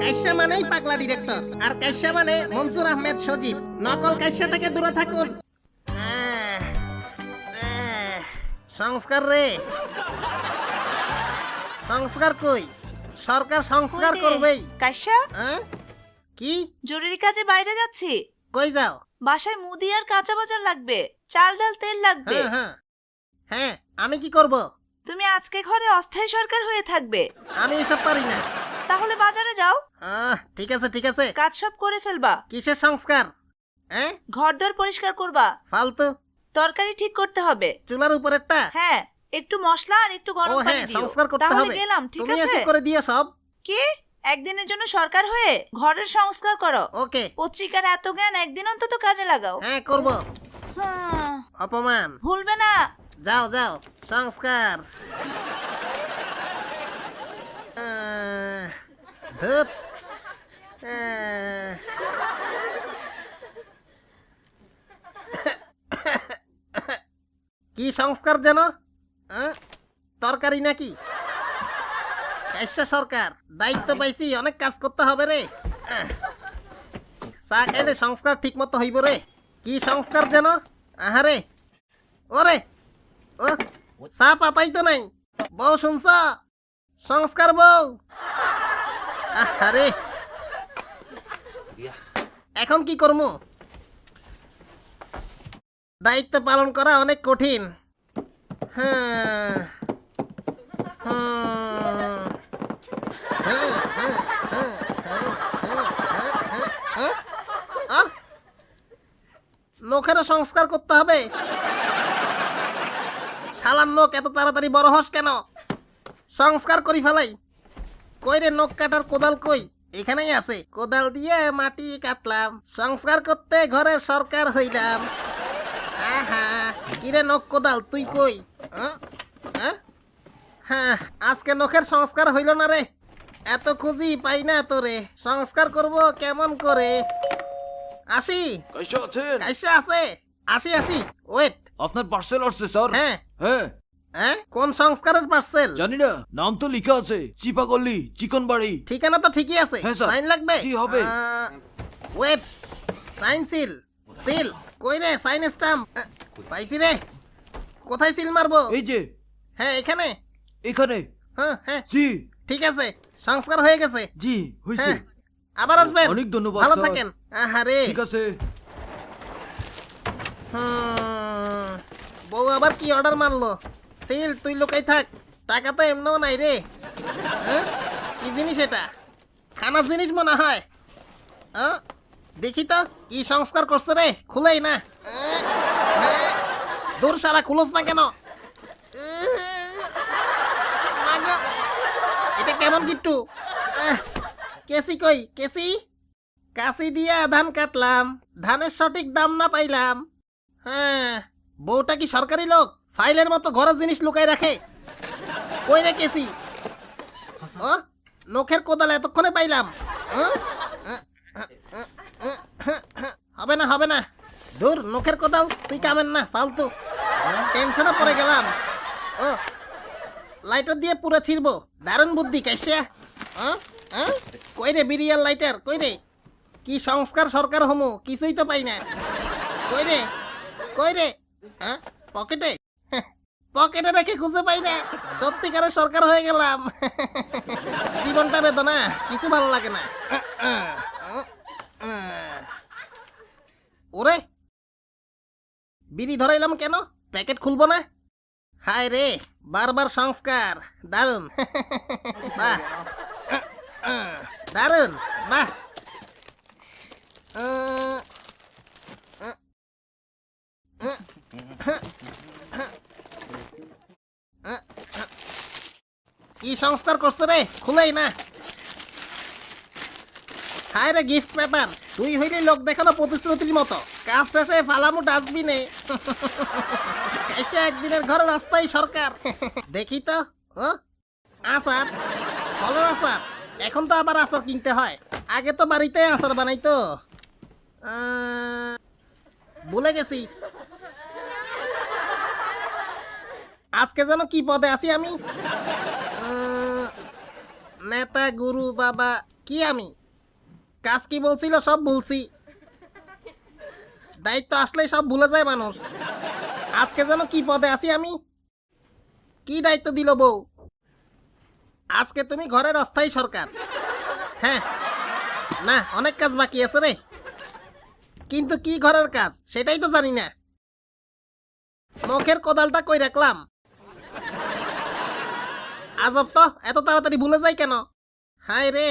কাইসা মানেই পাগলা ডিরেক্টর আর কাইসা মানে মনসুর আহমেদ সজীব। নকল কাইসা থেকে দূরে থাকুন। সংস্কার রে। সংস্কার কই? সরকার সংস্কার করবেই। হ্যাঁ? কি? জরুরি কাজে বাইরে যাচ্ছি। কই যাও? বাসায় মুদি আর কাঁচা বাজার লাগবে। চাল ডাল তেল লাগবে। হ্যাঁ হ্যাঁ। হ্যাঁ আমি কি করব? তুমি আজকে ঘরে অস্থায়ী সরকার হয়ে থাকবে। আমি এসব পারি না। তাহলে বাজারে যাও। আহ, ঠিক আছে ঠিক আছে। কাজ সব করে ফেলবা। কিসের সংস্কার? হ্যাঁ? ঘরদোর পরিষ্কার করবা। ফালতু। তরকারি ঠিক করতে হবে। চুলার উপরেরটা? হ্যাঁ একটু মশলা আর একটু ও গরম পানি হ্যাঁ দিও। সংস্কার করতে তাহলে হবে। গেলাম ঠিক তুমি আছে? এসে করে দিও সব। কি? একদিনের জন্য সরকার হয়ে ঘরের সংস্কার করো? ওকে। পত্রিকার এত জ্ঞান একদিন অন্তত কাজে লাগাও। হ্যাঁ করব। হুম, অপমান। ভুলবে না। যাও যাও। সংস্কার। ধুত কি সংস্কার যেন? তরকারি নাকি? সরকার, দায়িত্ব পাইছি, অনেক কাজ করতে হবে রে। চা খাইলে সংস্কার ঠিক মতো হইব রে। কি সংস্কার যেন? আহারে। ওরে। ও, চা পাতাই তো নাই। বউ শুনছ? সংস্কার বউ। আরে এখন কি করমু? দায়িত্ব পালন করা অনেক কঠিন। হ্যাঁ! নখেরও সংস্কার করতে হবে। শালার নখ এত তাড়াতাড়ি বড় হস কেন? সংস্কার করি ফেলাই। কই রে নখ কাটার কোদাল কই? এখানেই আছে। কোদাল দিয়ে মাটি কাটলাম সংস্কার করতে ঘরের সরকার হইলাম। আহা কিরে নখ কোদাল তুই কই? হ্যাঁ আজকে নখের সংস্কার হইল না রে। এত খুঁজি পাই না তোরে। সংস্কার করব কেমন করে? আসি? কাইসা আছেন? কাইসা আছে? আসি আসি। ওয়েট। আপনার পার্সেল আসছে স্যার। হ্যাঁ। হ্যাঁ। হ্যাঁ? কোন সংস্কারের পার্সেল জানি না নাম তো লেখা আছে চিপাগল্লি চিকন বাড়ি ঠিকানা তো ঠিকই আছে। হ্যাঁ, স্যার। সাইন লাগবে? জি, হবে। ওয়েট সাইন সিল সিল কই রে সাইন স্টাম্প পাইছি রে। কোথায় সিল মারবো? এই যে। হ্যাঁ এখানে। এখানে। হ্যাঁ হ্যাঁ। জি। ঠিক আছে সংস্কার হয়ে গেছে। জি হয়েছে হ্যাঁ আবার আসবেন। অনেক ধন্যবাদ, ভালো স্যার। থাকেন। আহারে। ঠিক আছে। হুম, বউ আবার কি অর্ডার মারলো? সিল তুই লোকাই থাক। টাকা তো এমনও নাই রে? কি জিনিস এটা? খানার জিনিস মনে হয়। দেখি তো কি সংস্কার করছে রে খুলেই না? দূর সারা খুলোস না কেন? এটা কেমন কিট্টু? কেসি কই কেসি কাশি দিয়া ধান কাটলাম, ধানের সঠিক দাম না পাইলাম। হ্যাঁ বউটা কি সরকারি লোক? ফাইলের মতো ঘরের জিনিস লুকাই রাখে। কই রেখেছি? ও, নখের কোদাল এতক্ষণে পাইলাম? হবে না হবে না। দূর নখের কোদাল, তুই কামেন না, ফালতু। টেনশনে পড়ে গেলাম। ও, লাইটার দিয়ে পুরো ছিড়বো। দারুণ বুদ্ধি কাইসিয়া কই রে বিরিয়াল লাইটার, কই রে? কি সংস্কার সরকার হমু, কিছুই তো পাই না। কই রে? কই রে? হ্যাঁ পকেটে? পকেটে রেখে খুঁজে পাই না। সত্যিকারের সরকার হয়ে গেলাম। জীবনটা বেদনা, কিছু ভালো লাগে না। ওরে, বিড়ি ধরাইলাম কেন? প্যাকেট খুলবো না? হায় রে, বারবার সংস্কার, দারুণ। বাহ। দারুণ, বাহ। সংস্কার করছে রে? খুলেই না। হায় রে গিফট পেপার। তুই হইলে লোক দেখানো প্রতিশ্রুতির মতো। কাজ শেষে ফালামু ডাস্টবিনে। এসে একদিনের ঘর রাস্তায় সরকার। দেখি তো আচার ফলের আচার এখন তো আবার আচার কিনতে হয়। আগে তো বাড়িতে আচার বানাইতো ভুলে গেছি। আজকে যেন কি পদে আছি আমি? নেতা, গুরু, বাবা, কি আমি? কাজ কি বলছিল? সব বলছি। দায়িত্ব আসলেই সব ভুলে যায় মানুষ। আজকে যেন কি পদে আছি আমি? কি দায়িত্ব দিল বউ? আজকে তুমি ঘরের অস্থায়ী সরকার। হ্যাঁ। না, অনেক কাজ বাকি আছে রে। কিন্তু কি ঘরের কাজ? সেটাই তো জানি না। নখের কোদালটা কই রাখলাম? আজব তো, এত তাড়াতাড়ি ভুলে যাই কেন? হায় রে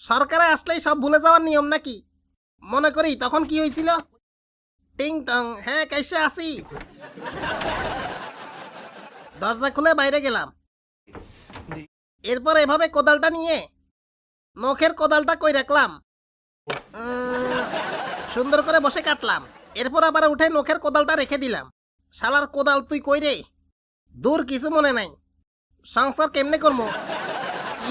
সরকারে আসলেই সব ভুলে যাওয়ার নিয়ম নাকি? মনে করি তখন কি হয়েছিল? টিং টং হ্যাঁ কাইসে আসি। দরজা খুলে বাইরে গেলাম। এরপর এভাবে কোদালটা নিয়ে নখের কোদালটা কই রাখলাম? সুন্দর করে বসে কাটলাম। এরপর আবার উঠে নখের কোদালটা রেখে দিলাম। শালার কোদাল তুই কই রে? দূর কিছু মনে নাই। সংসার কেমনে করব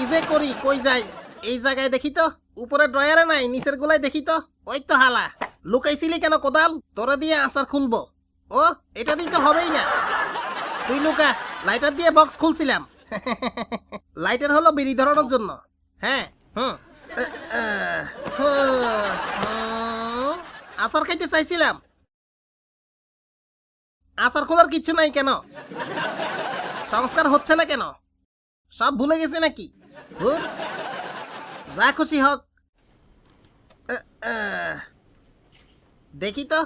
কি যে করি কই যাই? এই জায়গায় দেখি তো উপরে ড্রয়ারে নাই নিচের গুলায় দেখি তো। ওই তো হালা। লুকাইছিলি কেন কোদাল? তোরা দিয়ে আচার খুলবো। ও এটা দিয়ে তো হবেই না। তুই লুকা লাইটার দিয়ে বক্স খুলছিলাম। লাইটার হলো বিড়ি ধরানোর জন্য। হ্যাঁ হুম, আচার খাইতে চাইছিলাম। আচার খোলার কিচ্ছু নাই কেন? সংস্কার হচ্ছে না কেন? সব ভুলে গেছে নাকি? যা খুশি হোক। দেখি তো।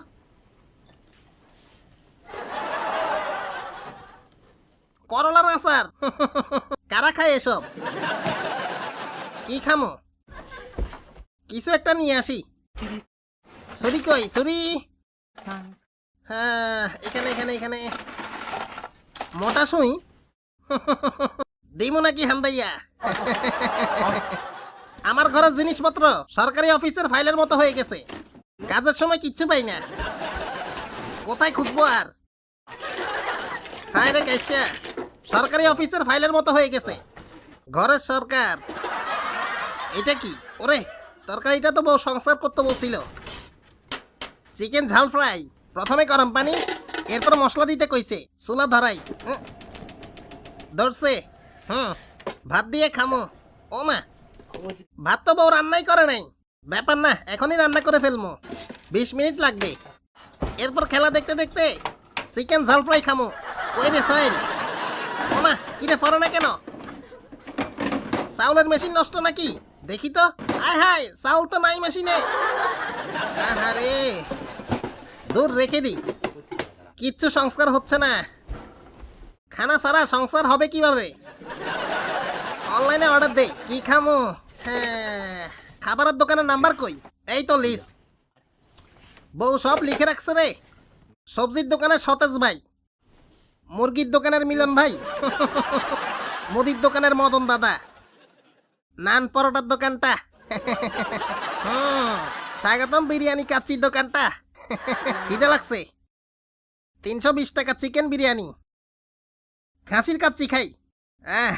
করলার আচার কারা খায় এসব? কি খামো? কিছু একটা নিয়ে আসি। সরি কই? সরি হ্যাঁ এখানে এখানে এখানে। মোটা সুই? দিমু নাকি হান্দাইয়া আমার ঘরের জিনিসপত্র সরকারি অফিসের ফাইলের মতো হয়ে গেছে। কাজের সময় কিচ্ছু পাই না। কোথায় খুঁজবো আর? হায় রে সরকারি অফিসের ফাইলের মতো হয়ে গেছে। ঘরের সরকার। এটা কি? ওরে, তরকারিটা তো বউ সংস্কার করতে বলছিল। চিকেন ঝাল ফ্রাই, প্রথমে গরম পানি, এরপর মশলা দিতে কইছে, চুলা ধরাই। ধরছে। হুম, ভাত দিয়ে খামো। ও মা, ভাত তো বউ রান্নাই করে নাই। ব্যাপার না, এখনই রান্না করে ফেলমো। বিশ মিনিট লাগবে। এরপর খেলা দেখতে দেখতে চিকেন ঝাল ফ্রাই খামো। ওই রে সাইল ও মা, কিরে ফরে না কেন? চাউলের মেশিন নষ্ট নাকি? দেখি তো। হায় হায়, চাউল তো নাই মেশিনে। আহারে, দূর রেখে দি। কিচ্ছু সংস্কার হচ্ছে না। খানা ছাড়া সংসার হবে কীভাবে? অনলাইনে অর্ডার দেই। কি খামো? হ্যাঁ খাবারের দোকানের নাম্বার কই? এই তো লিস্ট বউ সব লিখে রাখছে রে। সবজির দোকানের সতেজ ভাই। মুরগির দোকানের মিলন ভাই। মুদির দোকানের মদন দাদা। নান পরোটার দোকানটা। স্বাগতম বিরিয়ানি কাচ্চির দোকানটা। খিদে লাগছে। তিনশো বিশ টাকা চিকেন বিরিয়ানি। খাসির কাচ্চি খাই। আহ,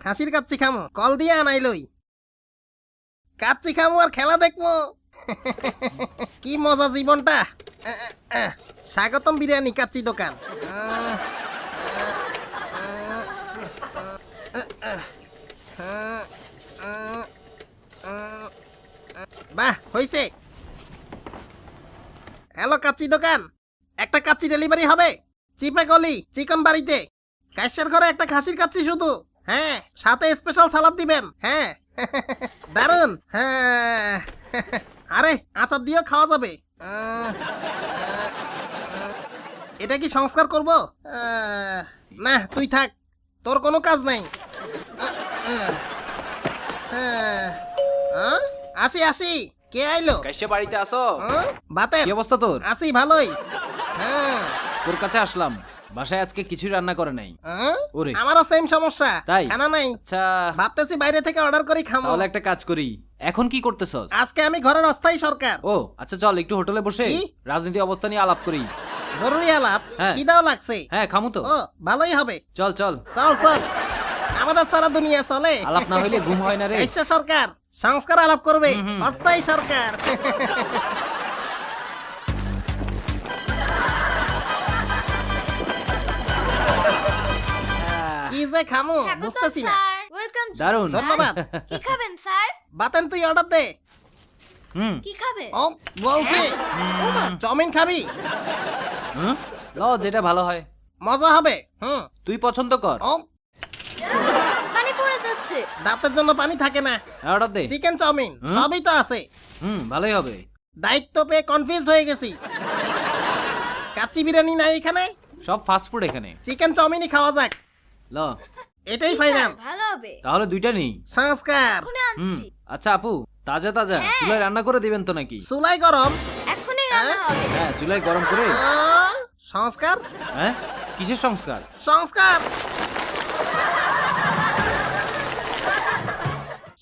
খাসির কাচ্চি খামো, কল দিয়ে আনাই লই। কাচ্চি খামো আর খেলা দেখব কি মজা জীবনটা। স্বাগতম বিরিয়ানি কাচ্চি দোকান। বাহ, হইছে। হ্যালো কাচ্চি দোকান, একটা কাচ্চি ডেলিভারি হবে। চিপে গলি চিকন বাড়িতে। কাশ্যের ঘরে একটা খাসির কাচ্চি শুধু। হ্যাঁ সাথে স্পেশাল সালাদ দিবেন। হ্যাঁ। দারুণ হ্যাঁ। আরে আচার দিয়েও খাওয়া যাবে। এটা কি সংস্কার করব? না তুই থাক। তোর কোনো কাজ নাই। হ্যাঁ আসি আসি। কে আইলো? কাইসে বাড়িতে আসো। বাতের। কি অবস্থা তোর? আসি ভালোই। হ্যাঁ। তোর কাছে আসলাম। বাসায় আজকে কিছুই রান্না করে নাই? ওরে। আমারও সেম সমস্যা। তাই? খানা নাই। আচ্ছা। ভাবতেছি বাইরে থেকে অর্ডার করি খামো। তাহলে একটা কাজ করি। এখন কি করতেছস? আজকে আমি ঘরের অস্থায়ী সরকার। ও আচ্ছা চল একটু হোটেলে বসে কি? রাজনীতি অবস্থা নিয়ে আলাপ করি। জরুরি আলাপ? হ্যাঁ। খিদাও লাগছে? হ্যাঁ খামু তো। ও ভালোই হবে। চল চল। চল চল। আমাদের সারা দুনিয়া চলে। আলাপ না হইলে ঘুম হয় না রে। সরকার সংস্কার আলাপ করবে। অস্থায়ী সরকার। খামো বুঝতেছি না। ওয়েলকাম দারুণ। ধন্যবাদ। কি খাবেন স্যার? বাতেন তুই অর্ডার দে। হুম। কি খাবে? ও বলছি। চাউমিন খাবি? হুম? ল যেটা ভালো হয়। মজা হবে। হুম। তুই পছন্দ কর। ও। পানি পড়ে যাচ্ছে। দাঁতের জন্য পানি থাকে না। অর্ডার দে। চিকেন চাউমিন সবই তো আছে। হুম ভালোই হবে। দায়িত্ব পেয়ে কনফিউজ হয়ে গেছি। কাচ্চি বিরিয়ানি নাই এখানে? সব ফাস্ট ফুড এখানে। চিকেন চাউমিনই খাওয়া যাক। ল। এটাই ফাইনাল ভালো হবে। তাহলে দুইটা নেই। সংস্কার। এখনই হুম আনছি আচ্ছা আপু তাজা তাজা। হ্যাঁ। চুলায় রান্না করে দিবেন তো নাকি? চুলাই গরম। এখনই রান্না হবে। হ্যাঁ চুলায় গরম করে। আহ, সংস্কার? হ্যাঁ? কিসের সংস্কার? সংস্কার।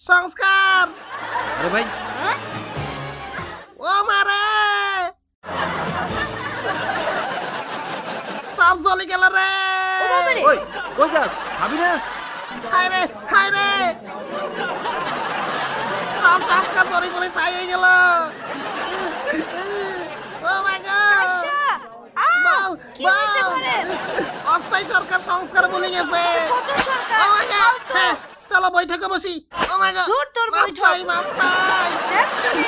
সংস্কার। আরে ভাই। হ্যাঁ? ও মারে। সব জ্বলে গেল রে। ওই ওই যাস খাবি না হায় রে হায় রে সব সংস্কার জ্বলে বলে ছাই হয়ে গেল ও মাই গড বাউ, বাউ। অস্থায়ী সরকার সংস্কার বলে গেছে কত সরকার? চলো বৈঠকে বসি ও মাই গড ধুর তোর বৈঠক। দেখ তুমি।